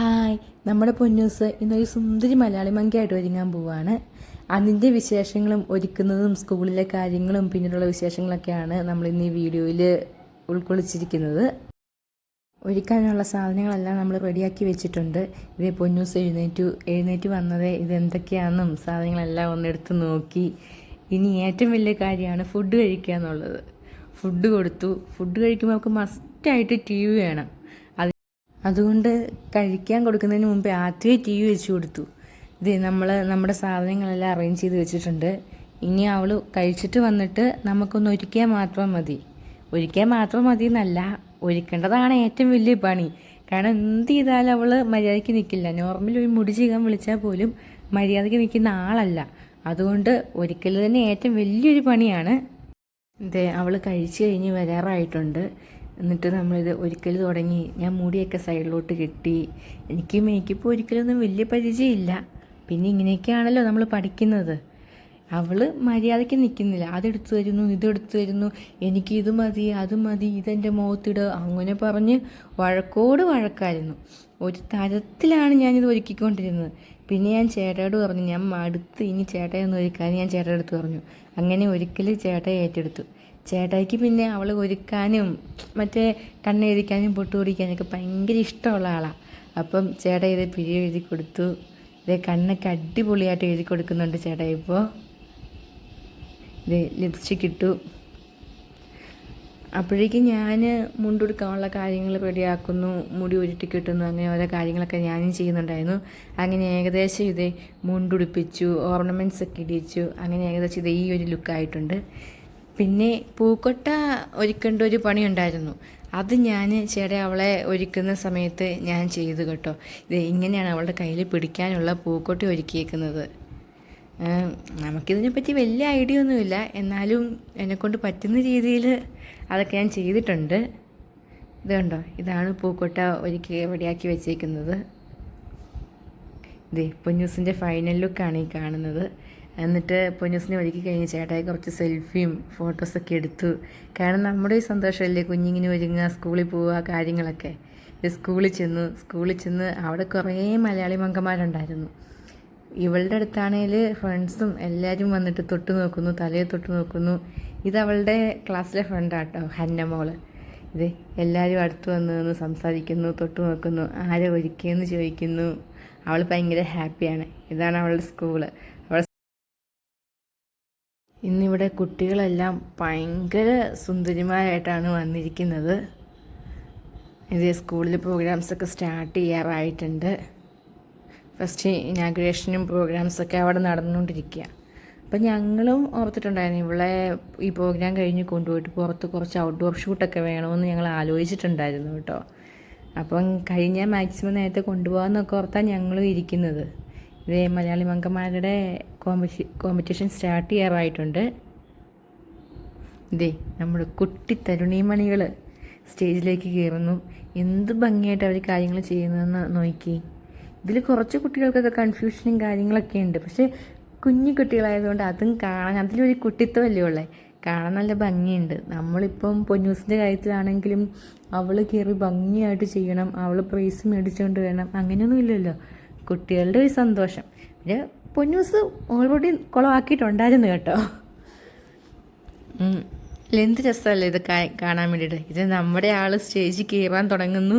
Hi. നമ്മുടെ പൊന്നൂസ് ഇന്നൊരു സുന്ദരി മലയാളി മങ്കിയായിട്ട് ഒരുങ്ങാൻ പോവാണ്. അതിന്റെ വിശേഷങ്ങളും ഒരുക്കുന്നതും സ്കൂളിലെ കാര്യങ്ങളും പിന്നീടുള്ള വിശേഷങ്ങളൊക്കെയാണ് നമ്മൾ ഇന്ന് ഈ വീഡിയോയിൽ ഉൾക്കൊള്ളിച്ചിരിക്കുന്നത്. ഒരുക്കാനുള്ള സാധനങ്ങളെല്ലാം നമ്മൾ റെഡിയാക്കി വെച്ചിട്ടുണ്ട്. ഇതേ പൊന്നൂസ് എഴുന്നേറ്റു എഴുന്നേറ്റ് വന്നത് ഇതെന്തൊക്കെയാണെന്നും സാധനങ്ങളെല്ലാം ഒന്നെടുത്ത് നോക്കി. ഇനി ഏറ്റവും വലിയ കാര്യമാണ് ഫുഡ് കഴിക്കുക എന്നുള്ളത്. ഫുഡ് കൊടുത്തു. ഫുഡ് കഴിക്കുമ്പോൾ നമുക്ക് മസ്റ്റായിട്ട് ടി വി വേണം. അതുകൊണ്ട് കഴിക്കാൻ കൊടുക്കുന്നതിന് മുമ്പേ ആദ്യമേ ടി വെച്ച് കൊടുത്തു. ഇത് നമ്മൾ നമ്മുടെ സാധനങ്ങളെല്ലാം അറേഞ്ച് ചെയ്ത് വെച്ചിട്ടുണ്ട്. ഇനി അവൾ കഴിച്ചിട്ട് വന്നിട്ട് നമുക്കൊന്ന് ഒരുക്കിയാൽ മാത്രം മതി. ഒരുക്കിയാൽ മാത്രം മതി എന്നല്ല ഒരുക്കേണ്ടതാണ് ഏറ്റവും വലിയ പണി. കാരണം എന്ത് ചെയ്താലും അവൾ മര്യാദയ്ക്ക് നിൽക്കില്ല നോർമലി ഒരു മുടി ചെയ്യാൻ വിളിച്ചാൽ പോലും മര്യാദയ്ക്ക് നിൽക്കുന്ന ആളല്ല. അതുകൊണ്ട് ഒരിക്കൽ തന്നെ ഏറ്റവും വലിയൊരു പണിയാണ്. ഇതേ അവൾ കഴിച്ചു കഴിഞ്ഞ് വരാറായിട്ടുണ്ട്. എന്നിട്ട് നമ്മളിത് ഒരിക്കൽ തുടങ്ങി. ഞാൻ മുടിയൊക്കെ സൈഡിലോട്ട് കെട്ടി. എനിക്ക് മേക്കപ്പ് ഒരിക്കലൊന്നും വലിയ പരിചയമില്ല. പിന്നെ ഇങ്ങനെയൊക്കെയാണല്ലോ നമ്മൾ പഠിക്കുന്നത്. അവൾ മര്യാദയ്ക്ക് നിൽക്കുന്നില്ല അതെടുത്തു തരുന്നു ഇതെടുത്തു തരുന്നു. എനിക്ക് ഇത് മതി അത് മതി ഇതെന്റെ മുഖത്തിട അങ്ങനെ പറഞ്ഞ് വഴക്കോട് വഴക്കായിരുന്നു. ഒരു തരത്തിലാണ് ഞാനിത് ഒരുക്കിക്കൊണ്ടിരുന്നത്. പിന്നെ ഞാൻ ചേട്ടയോട് പറഞ്ഞു ഞാൻ മടുത്ത് ഇനി ചേട്ടയൊന്നും ഒരുക്കാൻ ഞാൻ ചേട്ടയുടെ അടുത്ത് പറഞ്ഞു. അങ്ങനെ ഒരിക്കൽ ചേട്ടയെ ഏറ്റെടുത്തു. ചേട്ടായിക്ക് പിന്നെ അവൾ ഒരുക്കാനും മറ്റേ കണ്ണെഴുതിക്കാനും പൊട്ട് പിടിക്കാനൊക്കെ ഭയങ്കര ഇഷ്ടമുള്ള ആളാണ് അപ്പം ചേട്ട ഇത് പിരി എഴുതി കൊടുത്തു. ഇതേ കണ്ണൊക്കെ അടിപൊളിയായിട്ട് എഴുതി കൊടുക്കുന്നുണ്ട് ചേട്ടാ ഇപ്പോൾ ഇത് ലിപ്സ്റ്റിക് ഇട്ടു. അപ്പോഴേക്കും ഞാൻ മുണ്ടുടുക്കാനുള്ള കാര്യങ്ങൾ റെഡിയാക്കുന്നു. മുടി ഉരുട്ടി കിട്ടുന്നു. അങ്ങനെ ഓരോ കാര്യങ്ങളൊക്കെ ഞാനും ചെയ്യുന്നുണ്ടായിരുന്നു. അങ്ങനെ ഏകദേശം ഇത് മുണ്ടുടുപ്പിച്ചു ഓർണമെന്റ്സ് ഒക്കെ ഇടിച്ചു. അങ്ങനെ ഏകദേശം ഇത് ഈ ഒരു ലുക്കായിട്ടുണ്ട്. പിന്നെ പൂക്കൊട്ട ഒരുക്കേണ്ട ഒരു പണി ഉണ്ടായിരുന്നു. അത് ഞാൻ ചേട്ടൻ അവളെ ഒരുക്കുന്ന സമയത്ത് ഞാൻ ചെയ്തു കേട്ടോ. ഇത് ഇങ്ങനെയാണ് അവളുടെ കയ്യിൽ പിടിക്കാനുള്ള പൂക്കൊട്ടി ഒരുക്കിയേക്കുന്നത്. നമുക്കിതിനെപ്പറ്റി വലിയ ഐഡിയ ഒന്നുമില്ല. എന്നാലും എന്നെക്കൊണ്ട് പറ്റുന്ന രീതിയിൽ അതൊക്കെ ഞാൻ ചെയ്തിട്ടുണ്ട്. ഇത് കണ്ടോ? ഇതാണ് പൂക്കൊട്ട ഒരുക്കി റെഡിയാക്കി വെച്ചേക്കുന്നത്. ഇതേ പൊന്നൂസിന്റെ ഫൈനൽ ലുക്കാണ് ഈ കാണുന്നത്. എന്നിട്ട് പൊന്നൂസിനെ ഒരുക്കി കഴിഞ്ഞ് ചേട്ടായി കുറച്ച് സെൽഫിയും ഫോട്ടോസൊക്കെ എടുത്തു. കാരണം നമ്മുടെ ഈ സന്തോഷമല്ലേ കുഞ്ഞിങ്ങനെ ഒരുങ്ങുക സ്കൂളിൽ പോവുക കാര്യങ്ങളൊക്കെ. സ്കൂളിൽ ചെന്നു സ്കൂളിൽ ചെന്ന് അവിടെ കുറേ മലയാളി മങ്കന്മാരുണ്ടായിരുന്നു ഇവളുടെ അടുത്താണെങ്കിൽ ഫ്രണ്ട്സും എല്ലാവരും വന്നിട്ട് തൊട്ട് നോക്കുന്നു തലയെ തൊട്ട് നോക്കുന്നു. ഇത് അവളുടെ ക്ലാസ്സിലെ ഫ്രണ്ടാട്ടോ ഹന്ന മോൾ. ഇത് എല്ലാവരും അടുത്ത് വന്ന് നിന്ന് സംസാരിക്കുന്നു തൊട്ട് നോക്കുന്നു ആരെ ഒരുക്കിയെന്ന് ചോദിക്കുന്നു. അവൾ ഭയങ്കര ഹാപ്പിയാണ്. ഇതാണ് അവളുടെ സ്കൂൾ. ഇന്നിവിടെ കുട്ടികളെല്ലാം ഭയങ്കര സുന്ദരിമാരായിട്ടാണ് വന്നിരിക്കുന്നത്. ഇത് സ്കൂളിൽ പ്രോഗ്രാംസൊക്കെ സ്റ്റാർട്ട് ചെയ്യാറായിട്ടുണ്ട്. ഫസ്റ്റ് ഇനാഗ്രേഷനും പ്രോഗ്രാംസൊക്കെ അവിടെ നടന്നുകൊണ്ടിരിക്കുക. അപ്പം ഞങ്ങളും ഓർത്തിട്ടുണ്ടായിരുന്നു ഇവിടെ ഈ പ്രോഗ്രാം കഴിഞ്ഞ് കൊണ്ടുപോയിട്ട് പുറത്ത് കുറച്ച് ഔട്ട്ഡോർ ഷൂട്ടൊക്കെ വേണമെന്ന് ഞങ്ങൾ ആലോചിച്ചിട്ടുണ്ടായിരുന്നു കേട്ടോ. അപ്പം കഴിഞ്ഞാൽ മാക്സിമം നേരത്തെ കൊണ്ടുപോകാമെന്നൊക്കെ ഓർത്താണ് ഞങ്ങളും ഇരിക്കുന്നത്. ഇതേ മലയാളി മംഗന്മാരുടെ കോമ്പറ്റി കോമ്പറ്റീഷൻ സ്റ്റാർട്ട് ചെയ്യാറായിട്ടുണ്ട് ഇതേ നമ്മുടെ കുട്ടി തരുണീമണികൾ സ്റ്റേജിലേക്ക് കയറുന്നു എന്ത് ഭംഗിയായിട്ട് അവർ കാര്യങ്ങൾ ചെയ്യുന്നതെന്ന് നോക്കി. ഇതിൽ കുറച്ച് കുട്ടികൾക്കൊക്കെ കൺഫ്യൂഷനും കാര്യങ്ങളൊക്കെ ഉണ്ട്. പക്ഷേ കുഞ്ഞു കുട്ടികളായതുകൊണ്ട് അതും കാണാൻ അതിലൊരു കുട്ടിത്വമല്ലേ ഉള്ളേ? കാണാൻ നല്ല ഭംഗിയുണ്ട്. നമ്മളിപ്പം പൊന്നൂസിന്റെ കാര്യത്തിലാണെങ്കിലും അവൾ കയറി ഭംഗിയായിട്ട് ചെയ്യണം. അവൾ പ്രൈസ് മേടിച്ചുകൊണ്ട് വേണം അങ്ങനെയൊന്നും ഇല്ലല്ലോ. കുട്ടികളുടെ ഒരു സന്തോഷം. പിന്നെ പൊന്നൂസ് ഓൾറെഡി കുളമാക്കിയിട്ടുണ്ടായിരുന്നു കേട്ടോ. എന്ത് രസമല്ലേ ഇത് കാണാൻ വേണ്ടിയിട്ട്. ഇത് നമ്മുടെ ആൾ സ്റ്റേജിൽ കയറാൻ തുടങ്ങുന്നു.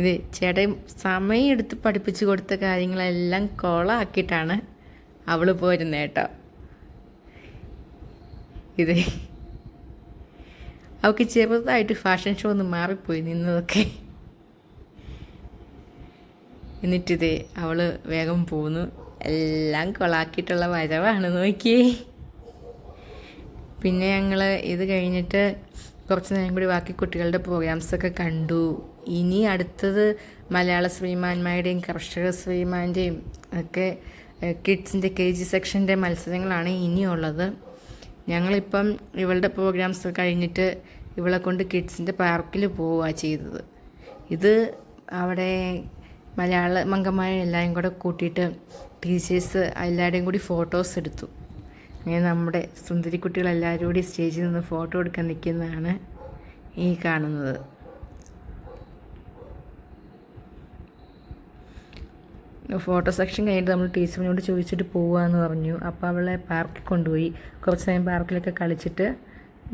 ഇത് ചേട്ടൻ സമയം എടുത്ത് പഠിപ്പിച്ചു കൊടുത്ത കാര്യങ്ങളെല്ലാം കോളാക്കിയിട്ടാണ് അവൾ പോരുന്നത് കേട്ടോ. ഇത് അവൾക്ക് ചെറുതായിട്ട് ഫാഷൻ ഷോ ഒന്ന് മാറിപ്പോയി നിന്നതൊക്കെ. എന്നിട്ടിത് അവൾ വേഗം പോന്നു. എല്ലാം കൊളാക്കിയിട്ടുള്ള വരവാണ് നോക്കി പിന്നെ ഞങ്ങൾ ഇത് കഴിഞ്ഞിട്ട് കുറച്ച് നേരം കൂടി ബാക്കി കുട്ടികളുടെ പ്രോഗ്രാംസൊക്കെ കണ്ടു. ഇനി അടുത്തത് മലയാള ശ്രീമാന്മാരുടെയും കർഷക ശ്രീമാന്റെയും ഒക്കെ കിഡ്സിന്റെ കെ ജി സെക്ഷന്റെ മത്സരങ്ങളാണ് ഇനിയുള്ളത്. ഞങ്ങളിപ്പം ഇവളുടെ പ്രോഗ്രാംസ് കഴിഞ്ഞിട്ട് ഇവളെ കൊണ്ട് കിഡ്സിന്റെ പാർക്കിൽ പോവുക ചെയ്തത്. ഇത് അവിടെ മലയാള മംഗമായ എല്ലാവരും കൂടെ കൂട്ടിയിട്ട് ടീച്ചേഴ്സ് എല്ലാവരുടെയും കൂടി ഫോട്ടോസ് എടുത്തു. ഇങ്ങനെ നമ്മുടെ സുന്ദരിക്കുട്ടികളെല്ലാവരും കൂടി സ്റ്റേജിൽ നിന്ന് ഫോട്ടോ എടുക്കാൻ നിൽക്കുന്നതാണ് ഈ കാണുന്നത്. ഫോട്ടോ സെക്ഷൻ കഴിഞ്ഞിട്ട് നമ്മൾ ടീച്ചറിനോട് ചോദിച്ചിട്ട് പോവുകയെന്ന് പറഞ്ഞു. അപ്പോൾ അവളെ പാർക്കിൽ കൊണ്ടുപോയി. കുറച്ച് സമയം പാർക്കിലൊക്കെ കളിച്ചിട്ട്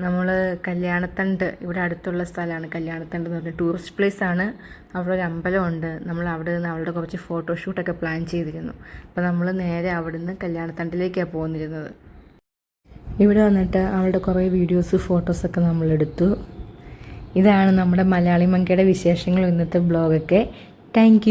നമ്മൾ കല്യാണത്തണ്ട് ഇവിടെ അടുത്തുള്ള സ്ഥലമാണ് കല്യാണത്തണ്ട് എന്ന് പറഞ്ഞ ടൂറിസ്റ്റ് പ്ലേസ് ആണ്. അവിടെ ഒരു അമ്പലമുണ്ട്. നമ്മൾ അവിടെ നിന്ന് അവളുടെ കുറച്ച് ഫോട്ടോഷൂട്ടൊക്കെ പ്ലാൻ ചെയ്തിരുന്നു. അപ്പോൾ നമ്മൾ നേരെ അവിടെ നിന്ന് കല്യാണത്തണ്ടിലേക്കാണ് പോകുന്നിരുന്നത് ഇവിടെ വന്നിട്ട് അവളുടെ കുറേ വീഡിയോസ് ഫോട്ടോസൊക്കെ നമ്മളെടുത്തു ഇതാണ് നമ്മുടെ മലയാളി മങ്കയുടെ വിശേഷങ്ങൾ ഇന്നത്തെ ബ്ലോഗൊക്കെ താങ്ക്